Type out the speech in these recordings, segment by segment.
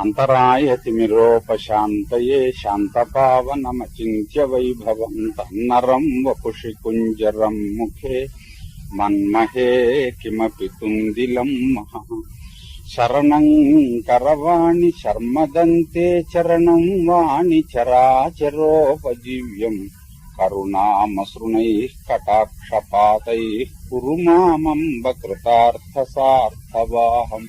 अन्तरायतिमिरोपशान्तये शान्तपावनमचिन्त्य वैभव तरम वपुषि कुंजर मुखे मन्महे किमपि तुन्दिलम् शरणं करवाणि शर्मदन्ते चरणं वाणि चराचरोपजीव्यम् करुणामसृणैः कटाक्षपातैः कुरु मामम्ब कृतार्थसार्थवाहम्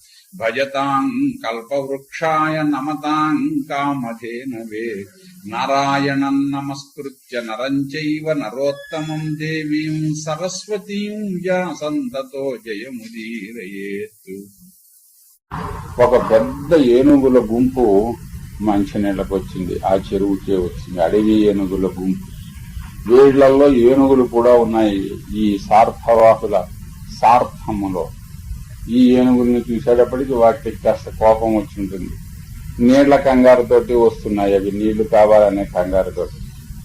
భూయో నమామ్యాం భజతాం కల్పవృక్షాయ నమతాం కామధేనవే నారాయణం నమస్కృత్య నరం చైవ నరోత్తమం దేవీం సరస్వతీం వ్యాసంతతో జయముదీరయేత్ ఒక పెద్ద ఏనుగుల గుంపు మంచినీళ్ళకు వచ్చింది ఆ చెరువుకే వచ్చింది. అడవి ఏనుగుల గుంపు. వీళ్ళలో ఏనుగులు కూడా ఉన్నాయి ఈ సార్థవాహుల సార్థములో. ఈ ఏనుగుల్ని చూసేటప్పటికి వాటికి కాస్త కోపం వచ్చి ఉంటుంది. నీళ్ళ కంగారుతోటి వస్తున్నాయి అవి. నీళ్ళు కావాలనే కంగారుతోటి.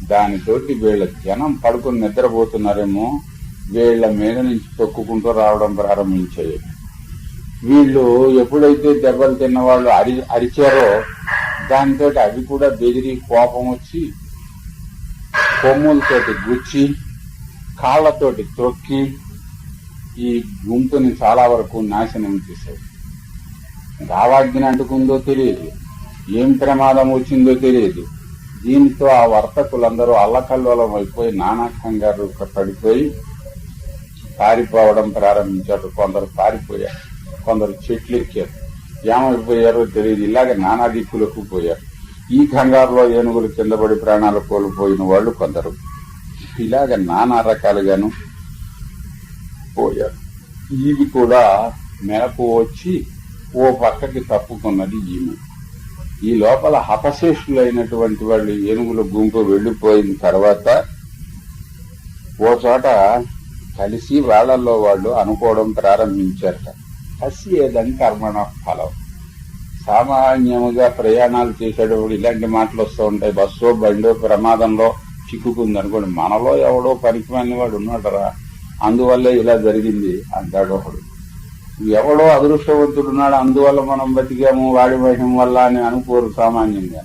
దానితోటి వీళ్ళ జనం పడుకుని నిద్రపోతున్నారేమో. వీళ్ళ మీద నుంచి తొక్కుకుంటూ రావడం ప్రారంభించాయి. వీళ్ళు ఎప్పుడైతే దెబ్బలు తిన్న వాళ్ళు అరి అరిచారో దానితో అవి కూడా బెదిరి కోపం వచ్చి కొమ్ములతోటి గుచ్చి కాళ్ళతోటి తొక్కి ఈ గుంపుని చాలా వరకు నాశనం చేశాయి. రావాజ్ఞ అంటుకుందో తెలియదు. ఏం ప్రమాదం వచ్చిందో తెలియదు. దీనితో ఆ వర్తకులందరూ అల్లకల్లోలం అయిపోయి నానా కంగారు పడిపోయి పారిపోవడం ప్రారంభించారు. కొందరు పారిపోయారు కొందరు చెట్లు ఎక్కారు ఏమైపోయారో తెలియదు. ఇలాగ నానా దిక్కులకు పోయారు. ఈ కంగారులో ఏనుగులు కింద పడి ప్రాణాలు కోల్పోయిన వాళ్ళు కొందరు. ఇలాగ నానా రకాలుగాను పోయారు ఈవి కూడా మెలకు వచ్చి ఓ పక్కకి తప్పుకున్నది ఈమె ఈ లోపల హతశేషులైనటువంటి వాళ్ళు ఏనుగుల గుంపు వెళ్ళిపోయిన తర్వాత ఓ చోట కలిసి వాళ్ళల్లో వాళ్ళు అనుకోవడం ప్రారంభించారట. కసి ఏదని కర్మణ ఫలం. సామాన్యముగా ప్రయాణాలు చేసేటప్పుడు ఇలాంటి మాటలు వస్తూ ఉంటాయి. బస్సో బండో ప్రమాదంలో చిక్కుకుంది అనుకోండి మనలో ఎవడో పనికి వాడు ఉన్నాడరా. అందువల్లే ఇలా జరిగింది అంటాడు ఒకడు ఎవడో అదృష్టవంతుడున్నాడు అందువల్ల మనం బతికాము వాడి మహిమ వల్ల అని అనుకోరు సామాన్యంగా.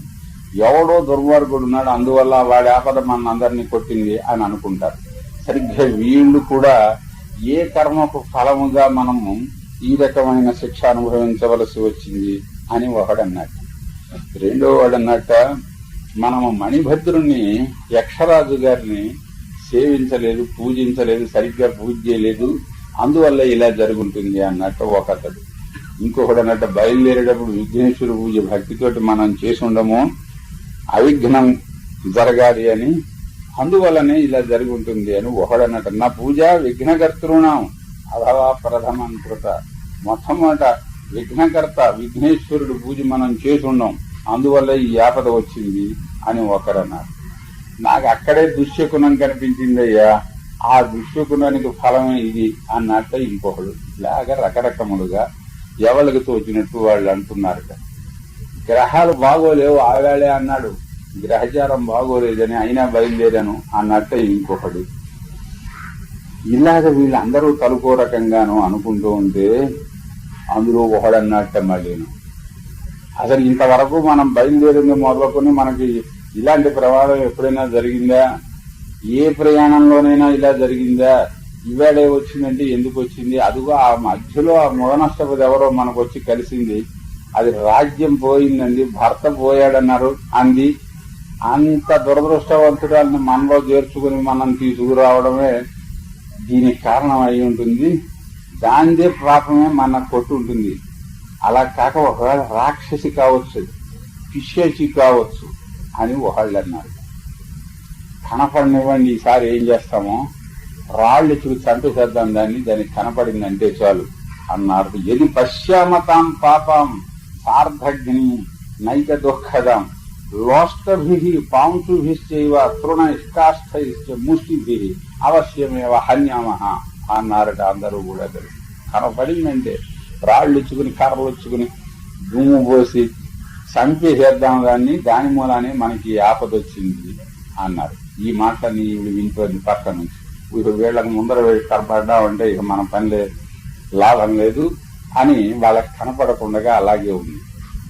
ఎవడో దుర్మార్గుడు ఉన్నాడు అందువల్ల వాడి ఆపద మన అందరినీ కొట్టింది అని అనుకుంటారు. సరిగ్గా వీళ్ళు కూడా ఏ కర్మకు ఫలముగా మనము ఈ రకమైన శిక్ష అనుభవించవలసి వచ్చింది అని ఒకడన్నట్ట రెండో వాడన్నట్ట మనము మణిభద్రుణ్ణి యక్షరాజు గారిని సేవించలేదు పూజించలేదు సరిగ్గా పూజ చేయలేదు. అందువల్ల ఇలా జరుగుతుంది అన్నట్టు ఒకతడు ఇంకొకడు అన్నట్టు బయలుదేరేటప్పుడు విఘ్నేశ్వర పూజ భక్తితోటి మనం చేసి ఉండము. అవిఘ్నం జరగాలి అని. అందువల్లనే ఇలా జరుగుతుంది అని ఒకడన్నట్టు నా పూజ విఘ్నకర్తృణం. అథవా ప్రథమం కృత. మొట్టమొదట విఘ్నకర్త విఘ్నేశ్వరుడు పూజ మనం చేసి ఉండం. అందువల్ల ఈ ఆపద వచ్చింది అని ఒకరన్నారు నాకు అక్కడే దుశ్శకునం కనిపించిందయ్యా. ఆ దుశ్శకునానికి ఫలం ఇది అన్నట్ట ఇంకొకడు ఇలాగ రకరకములుగా ఎవరికి తోచినట్టు వాళ్ళు అంటున్నారు గ్రహాలు బాగోలేవు ఆవేళే అన్నాడు. గ్రహచారం బాగోలేదని అయినా బయలుదేరాను అన్నట్ట ఇంకొకడు. ఇలాగ వీళ్ళందరూ తలుకో రకంగాను అనుకుంటూ ఉంటే అందులో ఒకడన్నట్ట మళ్ళీను. అసలు ఇంతవరకు మనం బయలుదేరింది మొదలుకొని మనకి ఇలాంటి ప్రమాదం ఎప్పుడైనా జరిగిందా? ఏ ప్రయాణంలోనైనా ఇలా జరిగిందా? ఇవాడే వచ్చిందంటే ఎందుకు వచ్చింది? అదిగో ఆ మధ్యలో ఆ మొదనష్టపతి ఎవరో మనకు వచ్చి కలిసింది. అది రాజ్యం పోయిందండి భర్త పోయాడన్నారు అంది. అంత దురదృష్టవంతురాలను మనలో చేర్చుకుని మనం తీసుకురావడమే దీనికి కారణం అయి ఉంటుంది. దాందే పాపమే మన కొట్టు ఉంటుంది. అలా కాక ఒకవేళ రాక్షసి కావచ్చు పిశాచి కావచ్చు అని ఒకళ్ళు అన్నారు. కనపడనివ్వండి ఈసారి ఏం చేస్తామో? రాళ్ళు చూసి చంపేసేద్దాం దాన్ని దానికి కనపడిందంటే చాలు అన్నారు. ఎది పశ్చామతాం పాపం సార్ధగ్ని నైక దుఃఖదం. లోష్టభి పాంసుభిశ్చైవ తృణ ఇష్టాస్థైశ్చ ముష్టిభి అవశ్యమేవ హన్యామహ అన్నారట అందరూ కూడా కలిసి కనపడిందంటే రాళ్ళు ఇచ్చుకుని కర్రలు ఇచ్చుకుని దుమ్ము పోసి సంపేసేద్దాం దాన్ని దాని మూలానే మనకి ఆపద వచ్చింది అన్నారు. ఈ మాటని వీళ్ళు వింటుంది పక్క నుంచి. ఇప్పుడు వీళ్ళకి ముందర వెళ్ళి కనపడ్డామంటే ఇక మన పని లేదు లాభం లేదు అని వాళ్ళకి కనపడకుండా అలాగే ఉంది.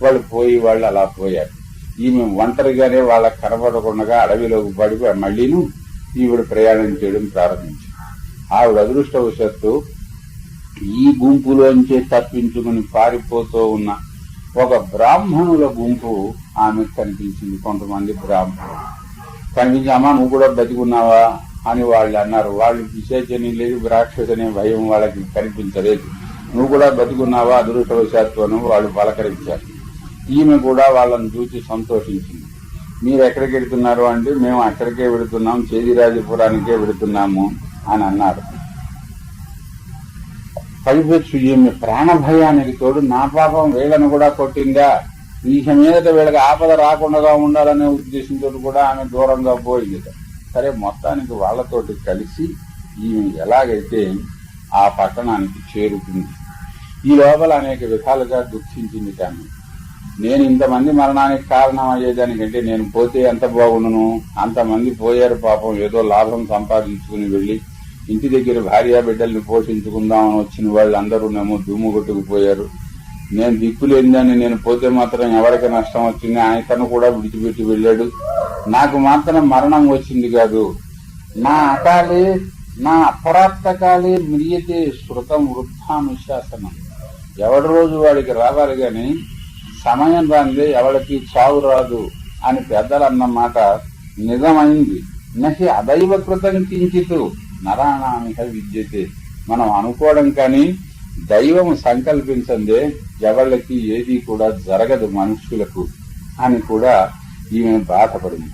వాళ్ళు పోయి వాళ్ళు అలా పోయారు. ఈమె ఒంటరిగానే వాళ్ళకి కనపడకుండా అడవిలోకి పడిపోయి మళ్ళీను ఈవిడ ప్రయాణం చేయడం ప్రారంభించింది. ఆవిడ అదృష్టవశత్తు ఈ గుంపులోంచే తప్పించుకుని పారిపోతూ ఉన్న ఒక బ్రాహ్మణుల గుంపు ఆమె కనిపించింది కొంతమంది బ్రాహ్మణులు. కనిపించి అమ్మా నువ్వు కూడా బతికున్నావా అని వాళ్ళు అన్నారు. వాళ్ళు విశేషని లేదు రాక్షసనే అనే భయం వాళ్ళకి కనిపించలేదు. నువ్వు కూడా బతికున్నావా అదృష్టవశాత్తు అని వాళ్ళు పలకరించారు. ఈమె కూడా వాళ్ళని చూసి సంతోషించింది. మీరు ఎక్కడికి వెళుతున్నారు అంటే మేము అక్కడికే వెళుతున్నాం చేదిరాజపురానికే వెళుతున్నాము అని అన్నారు. పైపెచ్చు ఈమె ప్రాణభయానికి తోడు నా పాపం వీళ్ళను కూడా కొట్టిందా? ఇక మీదట వీళ్ళకి ఆపద రాకుండా ఉండాలనే ఉద్దేశంతో కూడా ఆమె దూరంగా పోయింది. సరే మొత్తానికి వాళ్ళతోటి కలిసి ఈమె ఎలాగైతే ఆ పట్టణానికి చేరుకుంది. ఈ లోపల అనేక విధాలుగా దుఃఖించింది కానీ నేను ఇంతమంది మరణానికి కారణం అయ్యేదానికంటే నేను పోతే ఎంత బాగుండును? అంతమంది పోయారు పాపం ఏదో లాభం సంపాదించుకుని వెళ్ళి ఇంటి దగ్గర భార్య బిడ్డల్ని పోషించుకుందామని వచ్చిన వాళ్ళు అందరూనేమో దుమ్ము కొట్టుకుపోయారు. నేను దిక్కులేందని నేను పోతే మాత్రం ఎవరికి నష్టం వచ్చింది? ఆయనను కూడా విడిచిపెట్టి వెళ్ళాడు. నాకు మాత్రం మరణం వచ్చింది కాదు. నా అకాలే నా అపరాప్తకాలే మిరియతే శృతం వృద్ధానుశాసనం. ఎవడి రోజు వాడికి రావాలి గాని సమయం రాంది ఎవరికి చావు రాదు అని పెద్దలు అన్నమాట నిజమైంది. నహి అదైవ కృతం కించిత్. నరాణామిహ విద్యతే. మనం అనుకోవడం కానీ దైవం సంకల్పించందే ఎవళ్ళకి ఏది కూడా జరగదు మనుషులకు అని కూడా ఈమె బాధపడింది.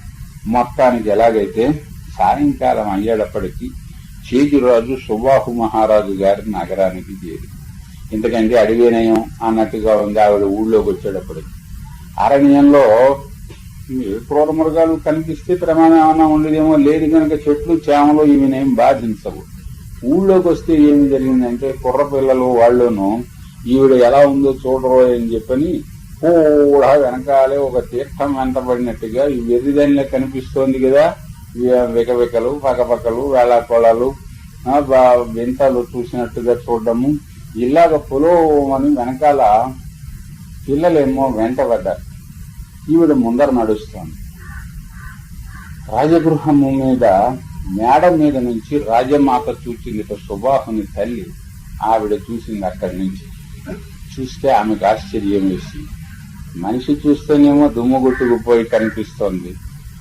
మొత్తానికి ఎలాగైతే సాయంకాలం అయ్యేటప్పటికీ చేతిరాజు సుబాహు మహారాజు గారి నగరానికి చేరి ఇంతకంటే అడివేనయం అన్నట్టుగా ఉంది ఆవిడ ఊళ్ళోకి వచ్చేటప్పటికి. అరణ్యంలో క్రూర మృగాలు కనిపిస్తే ప్రమాణం ఏమన్నా ఉండేదేమో లేదు కనుక చెట్లు చేమలు ఈమెనేం బాధించవు. ఊళ్ళోకి వస్తే ఏమి జరిగిందంటే కుర్ర పిల్లలు వాళ్ళను ఈవిడ ఎలా ఉందో చూడరు అని చెప్పని కూడా వెనకాలే ఒక తీర్థం వెంటబడినట్టుగా ఈ వెర్రిదానిలో కనిపిస్తోంది కదా. వికవికలు పక్కపక్కలు వేళాకోళాలు వింతలు చూసినట్టుగా చూడడము. ఇలాగ పొలోమని వెనకాల పిల్లలేమో వెంటబడ్డారు ఈవిడ ముందర నడుస్తోంది. రాజగృహము మీద మేడ మీద నుంచి రాజమాత చూసింది సుబాహుని తల్లి ఆవిడ చూసింది అక్కడి నుంచి. చూస్తే ఆమెకు ఆశ్చర్యం వేసింది. మనిషి చూస్తేనేమో దుమ్ముగుట్టుకుపోయి కనిపిస్తోంది.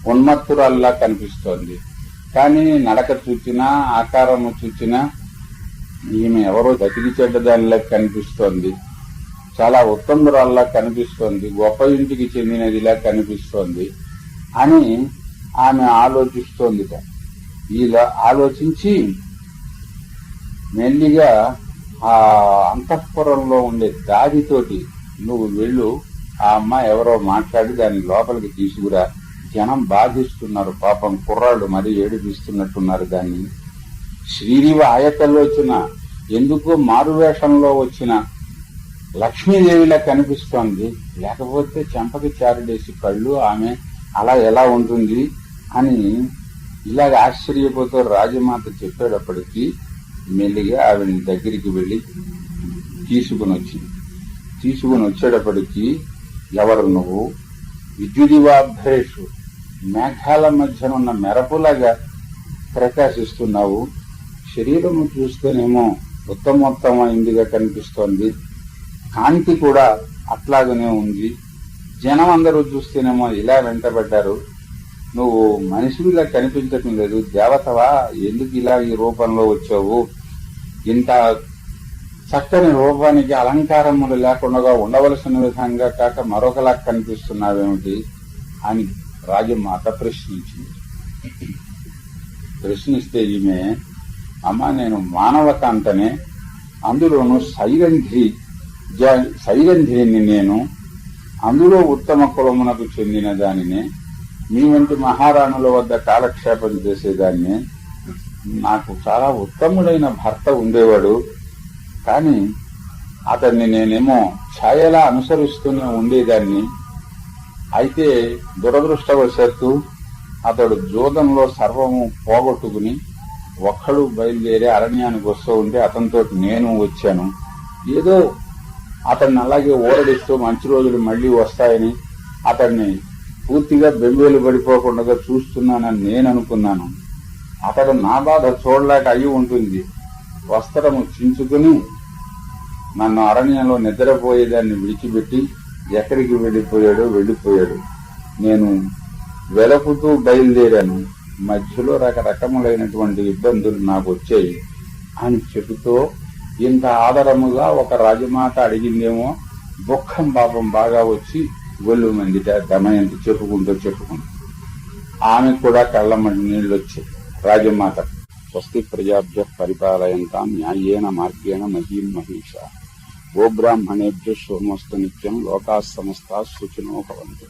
ఉన్మత్తురాల్లా కనిపిస్తోంది. కానీ నడక చూచినా ఆకారము చూచినా ఈమె ఎవరో బతికి చెడ్డదానిలా కనిపిస్తోంది. చాలా ఉత్తమరాల్లా కనిపిస్తోంది గొప్ప ఇంటికి చెందినదిలా కనిపిస్తోంది అని ఆమె ఆలోచిస్తోంది ఇలా ఆలోచించి మెల్లిగా ఆ అంతఃపురంలో ఉండే దారితోటి నువ్వు వెళ్ళు ఆ అమ్మ ఎవరో మాట్లాడి దాన్ని లోపలికి తీసుకురా. జనం బాధిస్తున్నారు పాపం కుర్రాళ్ళు మరీ ఏడిపిస్తున్నట్టున్నారు దాన్ని. శ్రీనివ ఆయతల్లో వచ్చిన ఎందుకో మారువేషంలో వచ్చిన లక్ష్మీదేవిలా కనిపిస్తోంది. లేకపోతే చెంపకి చారుడేసి కళ్ళు ఆమె అలా ఎలా ఉంటుంది అని ఇలాగ ఆశ్చర్యపోతూ రాజమాత చెప్పేటప్పటికీ మెల్లిగా ఆవిడ దగ్గరికి వెళ్ళి తీసుకుని వచ్చింది తీసుకుని వచ్చేటప్పటికీ ఎవరు నువ్వు? విద్యుదివాభ్రేషు మేఘాల మధ్యనున్న మెరపులాగా ప్రకాశిస్తున్నావు. శరీరము చూస్తేనేమో ఉత్తమోత్తమైందిగా కనిపిస్తోంది. కాంతి కూడా అట్లాగనే ఉంది. జనం అందరూ చూస్తేనేమో ఇలా వెంటబడ్డారు. నువ్వు మనిషిలా కనిపించటం లేదు. దేవతవా ఎందుకు ఇలా ఈ రూపంలో వచ్చావు? ఇంత చక్కని రూపానికి అలంకారములు లేకుండా ఉండవలసిన విధంగా కాక మరొకలా కనిపిస్తున్నావేమిటి అని రాజమాత ప్రశ్నించింది. ప్రశ్నిస్తే ఈమె అమ్మ నేను మానవకాంతనే. అందులోనూ అందులోను సైరంధ్రి జ- నేను అందులో ఉత్తమ కులమునకు చెందిన దానినే మీ వంటి మహారాణుల వద్ద కాలక్షేపం చేసేదాన్ని నాకు చాలా ఉత్తముడైన భర్త ఉండేవాడు. కానీ అతన్ని నేనేమో ఛాయలా అనుసరిస్తూనే ఉండేదాన్ని. అయితే దురదృష్టవశాత్తు అతడు జూదంలో సర్వము పోగొట్టుకుని ఒక్కడు బయలుదేరి అరణ్యానికి వస్తూ ఉంటే అతనితో నేను వచ్చాను. ఏదో అతన్ని అలాగే ఓరడిస్తూ మంచి రోజులు మళ్ళీ వస్తాయని అతన్ని పూర్తిగా బెంబేలు పడిపోకుండా చూస్తున్నానని నేను అనుకున్నాను. అతడు నా బాధ చూడలేక అయి ఉంటుంది. వస్త్రము చించుకుని నన్ను అరణ్యంలో నిద్రపోయేదాన్ని విడిచిపెట్టి ఎక్కడికి వెళ్ళిపోయాడో వెళ్ళిపోయాడు. నేను వెలపుతూ బయలుదేరాను. మధ్యలో రకరకములైనటువంటి ఇబ్బందులు నాకు వచ్చాయి అని చెబుతూ ఇంత ఆదరముగా ఒక రాజమాత అడిగిందేమో దుఃఖం పాపం బాగా వచ్చి ఒళ్ళు మందిట దమయంత చెప్పుకుంటూ చెప్పుకుంటూ ఆమె కూడా కళ్ళమ్మటి నీళ్ళు వచ్చాయి రాజమాత స్వస్తి ప్రజాభ్య పరిపాలయంతాం న్యాయేన మార్గేణ మహీం మహేష. గోబ్రాహ్మణేభ్య సోమస్తు నిత్యం లోకా సమస్త సుఖినో భవంతు